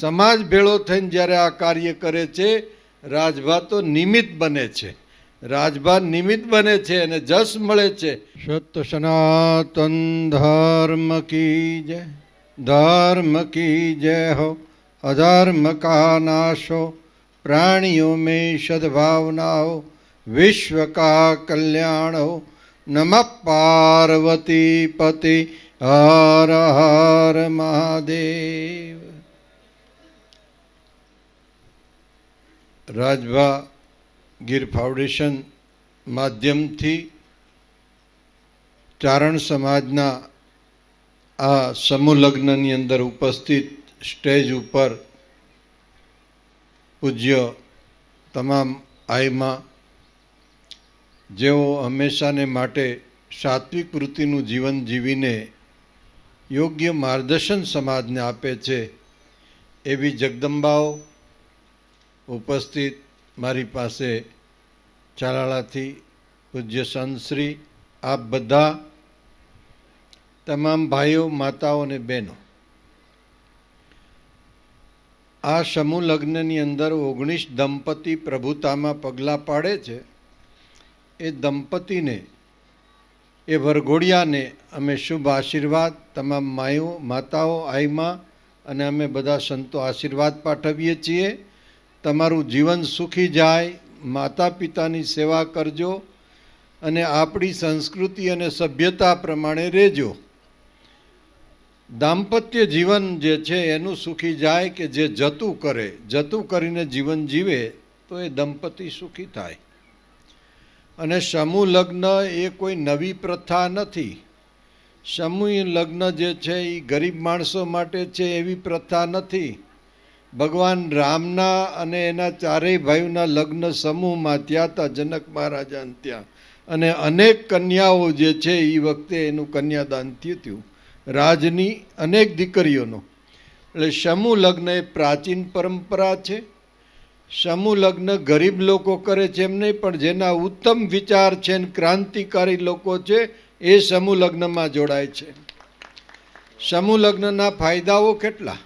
સમાજ ભેળો થઈને જ્યારે આ કાર્ય કરે છે રાજભા તો નિમિત્ત બને છે. રાજભા નિમિત્ત બને છે અને જસ મળે છે. સત સનાતન ધર્મ કી જય, ધર્મ કી જય હો, અધર્મ કા નાશો, પ્રાણીઓ મેં સદભાવનાઓ વિશ્વ કા કલ્યાણ હો, નમ પાર્વતી પતિ હર હર મહાદેવ. રાજભા ગીર ફાઉન્ડેશન માધ્યમથી ચારણ સમાજના આ સમૂહ લગ્નની અંદર ઉપસ્થિત સ્ટેજ ઉપર પૂજ્ય તમામ આયમાં જેઓ હંમેશાને માટે સાત્વિક વૃત્તિનું જીવન જીવીને યોગ્ય માર્ગદર્શન સમાજને આપે છે, એવી જગદંબાઓ ઉપસ્થિત મારી પાસે ચાલાળાથી પૂજ્ય સંતશ્રી, આપ બધા તમામ ભાઈઓ, માતાઓ અને બહેનો, આ સમૂહ લગ્નની અંદર ઓગણીસ દંપતી પ્રભુતામાં પગલાં પાડે છે. એ દંપતીને, એ વરઘોડિયાને અમે શુભ આશીર્વાદ તમામ માયો, માતાઓ, આઈમાં અને અમે બધા સંતો આશીર્વાદ પાઠવીએ છીએ. તમારું જીવન સુખી જાય માતા પિતાની સેવા કરજો અને આપણી સંસ્કૃતિ અને સભ્યતા પ્રમાણે રહેજો. દાંપત્ય જીવન જે છે એનું સુખી જાય કે જે જતું કરે, જતું કરીને જીવન જીવે તો એ દંપતી સુખી થાય. અને સમૂહ લગ્ન એ કોઈ નવી પ્રથા નથી. સમૂહ લગ્ન જે છે એ ગરીબ માણસો માટે છે એવી પ્રથા નથી. ભગવાન રામના અને એના ચારેય ભાઈઓના લગ્ન સમૂહમાં ત્યાં હતા, જનક મહારાજાને ત્યાં. અને અનેક કન્યાઓ જે છે એ વખતે એનું કન્યાદાન થયું હતું. રાજની અનેક દીકરીઓનો. એટલે સમૂહ લગ્ન એ પ્રાચીન પરંપરા છે. સમૂહ લગ્ન ગરીબ લોકો કરે છે એમ નહીં, પણ જેના ઉત્તમ વિચાર છે ને ક્રાંતિકારી લોકો છે, એ સમૂહ લગ્નમાં જોડાય છે. સમૂહ લગ્નના ફાયદાઓ કેટલા?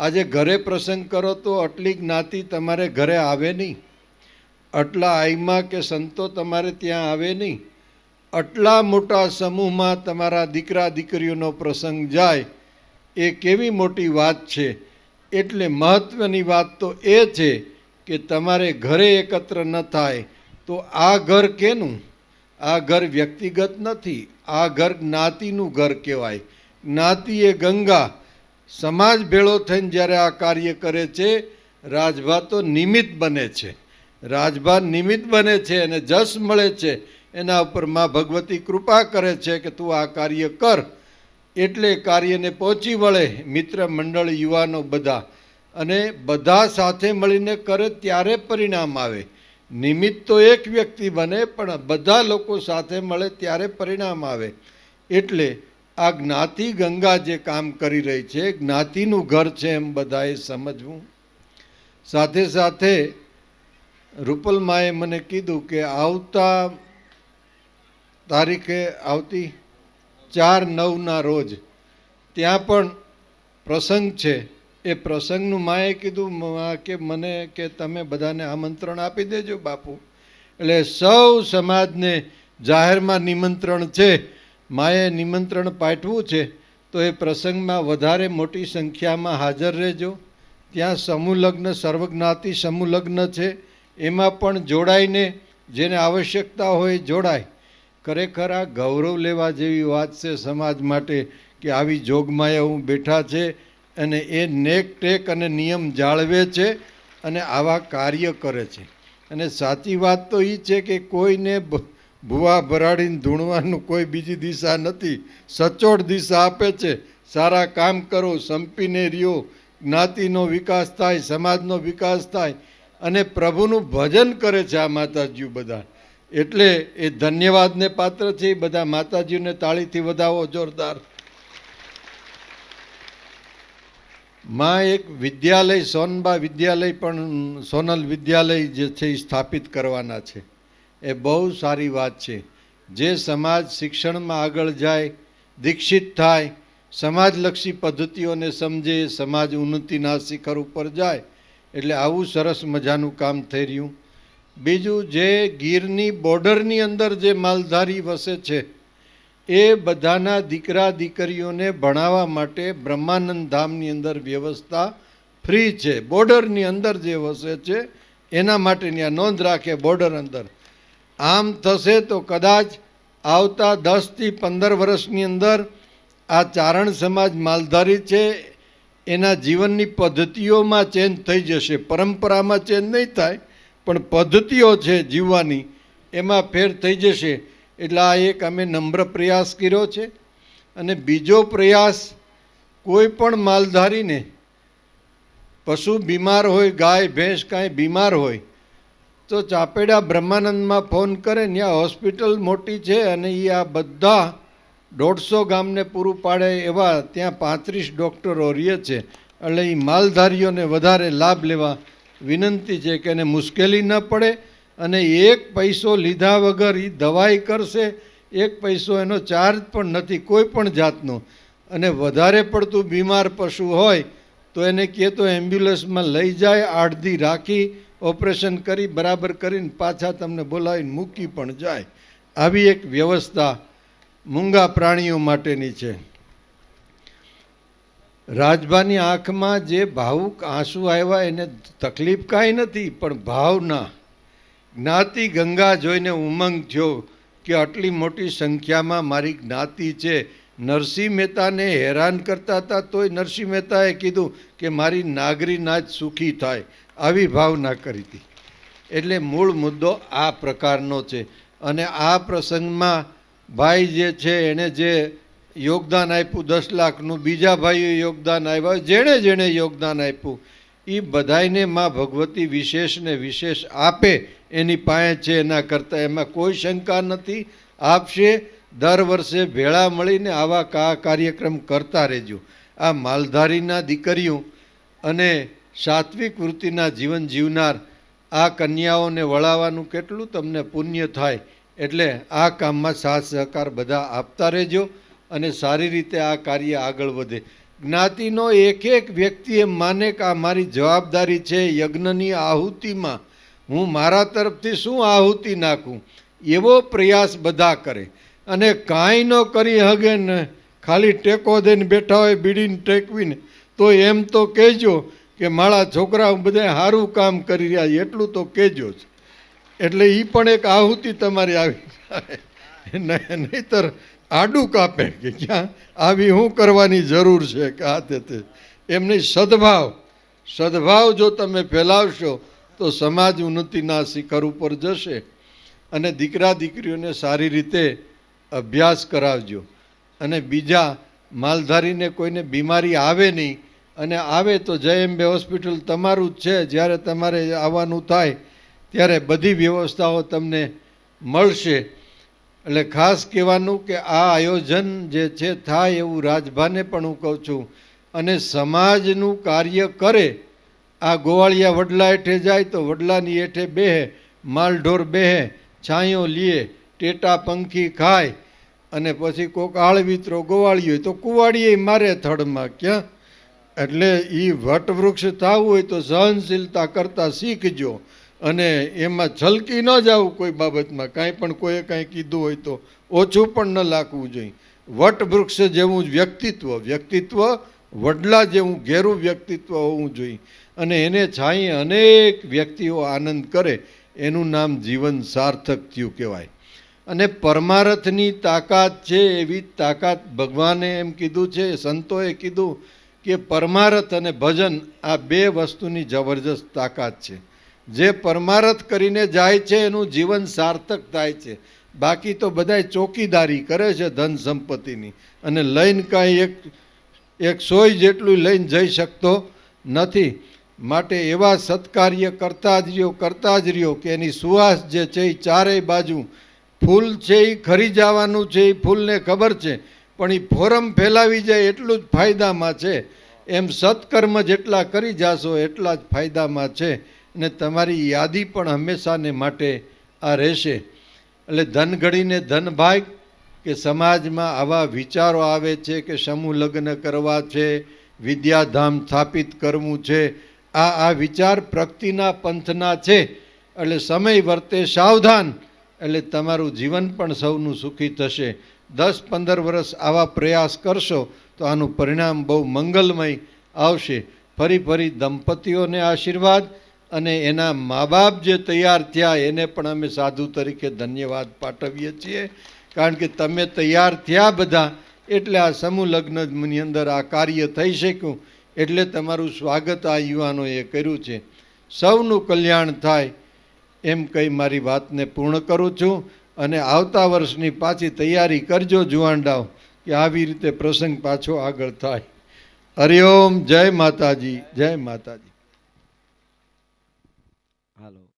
આજે ઘરે પ્રસંગ કરો તો આટલી જ્ઞાતિ તમારે ઘરે આવે નહીં. આટલા આઈમાં કે સંતો તમારે ત્યાં આવે નહીં. આટલા મોટા સમૂહમાં તમારા દીકરા દીકરીઓનો પ્રસંગ જાય, એ કેવી મોટી વાત છે? એટલે મહત્ત્વની વાત તો એ છે કે તમારે ઘરે એકત્ર ન થાય, તો આ ઘર કેનું? આ ઘર વ્યક્તિગત નથી, આ ઘર જ્ઞાતિનું ઘર કહેવાય. જ્ઞાતિ એ ગંગા સમાજ ભેળો થઈને જ્યારે આ કાર્ય કરે છે રાજભા તો નિમિત્ત બને છે. રાજભા નિમિત્ત બને છે અને જસ મળે છે, એના ઉપર મા ભગવતી કૃપા કરે છે કે તું આ કાર્ય કર. એટલે કાર્યને પહોંચી વળે મિત્ર મંડળ યુવાનો બધા. અને બધા સાથે મળીને કરે ત્યારે પરિણામ આવે. નિમિત્ત તો એક વ્યક્તિ બને, પણ બધા લોકો સાથે મળે ત્યારે પરિણામ આવે. એટલે આ જ્ઞાતિ ગંગા જે કામ કરી રહી છે, જ્ઞાતિનું ઘર છે એમ બધાએ સમજવું. સાથે સાથે રૂપલમાએ મને કીધું કે આવતા તારીખે આવતી ચાર નવના રોજ ત્યાં પણ પ્રસંગ છે. એ પ્રસંગનું માએ કીધું કે મને, કે તમે બધાને આમંત્રણ આપી દેજો બાપુ. એટલે સૌ સમાજને જાહેરમાં નિમંત્રણ છે. માએ નિમંત્રણ પાઠવું છે, તો એ પ્રસંગમાં વધારે મોટી સંખ્યામાં હાજર રહેજો. ત્યાં સમૂહલગ્ન, સર્વજ્ઞાતિ સમૂહલગ્ન છે. એમાં પણ જોડાઈને જેને આવશ્યકતા હોય જોડાય. ખરેખર આ ગૌરવ લેવા જેવી વાત છે સમાજ માટે કે આવી જોગમાયાઓ બેઠા છે અને એ નેક ટેક અને નિયમ જાળવે છે અને આવા કાર્ય કરે છે. અને સાચી વાત તો એ છે કે કોઈને ભૂવા ભરાડીને ધૂણવાનું કોઈ બીજી દિશા નથી. સચોટ દિશા આપે છે. સારા કામ કરો, સંપીને રહ્યો. જ્ઞાતિનો વિકાસ થાય, સમાજનો વિકાસ થાય અને પ્રભુનું ભજન કરે છે આ માતાજીઓ બધા. એટલે એ ધન્યવાદને પાત્ર છે, એ બધા માતાજીઓને તાળીથી વધાવો જોરદાર. માં એક વિદ્યાલય, સોનબા વિદ્યાલય પણ સોનલ વિદ્યાલય જે છે એ સ્થાપિત કરવાના છે. એ બહુ સારી વાત છે. જે સમાજ શિક્ષણમાં આગળ જાય, દીક્ષિત થાય, સમાજલક્ષી પદ્ધતિઓને સમજે, સમાજ ઉન્નતિના શિખર ઉપર જાય, એટલે આવું સરસ મજાનું કામ થઈ રહ્યું. બીજું જે ગીરની બોર્ડરની અંદર જે માલધારી વસે છે, એ બધાના દીકરા દીકરીઓને ભણાવવા માટે બ્રહ્માનંદ ધામની અંદર વ્યવસ્થા ફ્રી છે. બોર્ડરની અંદર જે વસે છે, એના માટેની આ નોંધ રાખે બોર્ડર અંદર. આમ થશે તો કદાચ આવતા દસથી પંદર વર્ષની અંદર આ ચારણ સમાજ માલધારી છે, એના જીવનની પદ્ધતિઓમાં ચેન્જ થઈ જશે. પરંપરામાં ચેન્જ નહીં થાય, પણ પદ્ધતિઓ છે જીવવાની, એમાં ફેર થઈ જશે. એટલે આ એક અમે નમ્ર પ્રયાસ કર્યો છે. અને બીજો પ્રયાસ, કોઈ પણ માલધારીને, પશુ બીમાર હોય, ગાય, ભેંસ કાંઈ બીમાર હોય તો ચાપેડા બ્રહ્માનંદમાં ફોન કરે ત્યાં હોસ્પિટલ મોટી છે અને એ આ બધા દોઢસો ગામને પૂરું પાડે એવા ત્યાં પાંત્રીસ ડૉક્ટરો રહે છે. એટલે એ માલધારીઓને વધારે લાભ લેવા વિનંતી છે કે એને મુશ્કેલી ન પડે અને એક પૈસો લીધા વગર એ દવાઈ કરશે. એક પૈસો એનો ચાર્જ પણ નથી, કોઈ પણ જાતનો. અને વધારે પડતું બીમાર પશુ હોય તો એને કહે તો એમ્બ્યુલન્સમાં લઈ જાય, આડધી રાખી ઓપરેશન કરી, બરાબર કરીને પાછા તમને બોલાવીને મૂકી પણ જાય. આવી એક વ્યવસ્થા મૂંગા પ્રાણીઓ માટેની છે. રાજભાની આંખમાં જે ભાવુક આંસુ આવ્યા, એને તકલીફ કાંઈ નથી, પણ ભાવના. જ્ઞાતિ ગંગા જોઈને ઉમંગ થયો કે આટલી મોટી સંખ્યામાં મારી જ્ઞાતિ છે નરસિંહ મહેતાને હેરાન કરતા હતા, તોય નરસિંહ મહેતાએ કીધું કે મારી નાગરી નાચ સુખી થાય, આવી ભાવના કરી હતી. એટલે મૂળ મુદ્દો આ પ્રકારનો છે. અને આ પ્રસંગમાં ભાઈ જે છે, એણે જે યોગદાન આપ્યું, દસ લાખનું, બીજા ભાઈઓ યોગદાન આવ્યા જેણે જેણે યોગદાન આપ્યું એ બધાયને માં ભગવતી વિશેષને વિશેષ આપે, એની પાસે છે, એના કરતાં એમાં કોઈ શંકા નથી, આપશે દર વર્ષે ભેળા મળીને આવા કા કાર્યક્રમ કરતા રહેજો. આ માલધારીના દીકરીઓ અને સાત્વિક વૃત્તિના જીવન જીવનાર આ કન્યાઓને વળાવવાનું કેટલું તમને પુણ્ય થાય એટલે આ કામમાં સાથ સહકાર બધા આપતા રહેજો અને સારી રીતે આ કાર્ય આગળ વધે. જ્ઞાતિનો એક એક વ્યક્તિએ માને કે આ મારી જવાબદારી છે યજ્ઞની આહુતિમાં. હું મારા તરફથી શું આહુતિ નાખું? એવો પ્રયાસ બધા કરે. અને કાંઈ ન કરી હગે ને, ખાલી ટેકો દઈને બેઠા હોય, બીડીને ટેકવીને, તો એમ તો કહેજો કે મારા છોકરા બધા સારું કામ કરી રહ્યા છે, એટલું તો કહેજો જ. એટલે એ પણ એક આહુતિ તમારી આવી નહીતર આડું કાપે કે ક્યાં? આવી શું કરવાની જરૂર છે કે આ તે એમની સદભાવ. સદભાવ જો તમે ફેલાવશો, તો સમાજ ઉન્નતિના શિખર ઉપર જશે. અને દીકરા દીકરીઓને સારી રીતે અભ્યાસ કરાવજો. અને બીજા માલધારીને કોઈને બીમારી આવે નહીં, અને આવે તો જય એમ્બે હોસ્પિટલ તમારું જ છે, જ્યારે તમારે આવવાનું થાય, ત્યારે બધી વ્યવસ્થાઓ તમને મળશે. એટલે ખાસ કહેવાનું કે આ આયોજન જે છે, થાય એવું રાજભાને પણ હું કહું છું. અને સમાજનું કાર્ય કરે. આ ગોવાળિયા વડલા હેઠે જાય તો વડલાની હેઠે બેહે, માલઢોર બેહે, છાંયો લીએ ટેટા પંખી ખાય અને પછી કોક આળવિત્રો ગોવાળી હોય તો કુવાડીએ મારે થડમાં ક્યાં? એટલે એ વટવૃક્ષ થવું હોય તો સહનશીલતા કરતાં શીખજો. અને એમાં છલકી ન જવું કોઈ બાબતમાં. કાંઈ પણ કોઈએ કાંઈ કીધું હોય તો ઓછું પણ ન લાગવું જોઈએ. વટવૃક્ષ જેવું વ્યક્તિત્વ. વ્યક્તિત્વ વડલા જેવું ઘેરું વ્યક્તિત્વ હોવું જોઈએ. અને એને છાંયે અનેક વ્યક્તિઓ આનંદ કરે. એનું નામ જીવન સાર્થક થયું કહેવાય. અને પરમારથની તાકાત છે એવી તાકાત ભગવાને એમ કીધું છે, સંતોએ કીધું કે પરમારથ અને ભજન આ બે વસ્તુની જબરજસ્ત તાકાત છે. જે પરમારથ કરીને જાય છે એનું જીવન સાર્થક થાય છે. બાકી તો બધાય ચોકીદારી કરે છે ધન સંપત્તિની. અને લઈને કાંઈ એક એક સોય જેટલું લઈને જઈ શકતો નથી. માટે એવા સત્કાર્ય કરતા જ રહ્યો, કરતા જ રહ્યો કે એની સુવાસ જે છે એ ચારેય બાજુ ફૂલ છે એ ખરી જવાનું છે એ ફૂલને ખબર છે, પણ એ ફોરમ ફેલાવી જાય એટલું જ ફાયદામાં છે. એમ સત્કર્મ જેટલા કરી જાશો એટલા જ ફાયદામાં છે, ને તમારી યાદી પણ હંમેશાને માટે આ રહેશે. એટલે ધન ઘડીને કે સમાજમાં આવા વિચારો આવે છે કે સમૂહ લગ્ન કરવા છે, વિદ્યાધામ સ્થાપિત કરવું છે, આ આ વિચાર પ્રગતિના પંથના છે. એટલે સમય વર્તે સાવધાન એટલે તમારું જીવન પણ સૌનું સુખી થશે. દસ પંદર વર્ષ આવા પ્રયાસ કરશો તો આનું પરિણામ બહુ મંગલમય આવશે. ફરી ફરી દંપતીઓને આશીર્વાદ અને એના મા બાપ જે તૈયાર થયા એને પણ અમે સાધુ તરીકે ધન્યવાદ પાઠવીએ છીએ. કારણ કે તમે તૈયાર થયા બધા એટલે આ સમૂહ લગ્નની અંદર આ કાર્ય થઈ શક્યું. એટલે તમારું સ્વાગત આ યુવાનોએ કર્યું છે. સૌનું કલ્યાણ થાય. એમ કહી મારી વાતને પૂર્ણ કરું છું અને આવતા વર્ષની પાછી તૈયારી કરજો જુવાંડાઓ, કે આવી રીતે પ્રસંગ પાછો આગળ થાય. હરિઓમ જય માતાજી જય માતાજી. હાલો.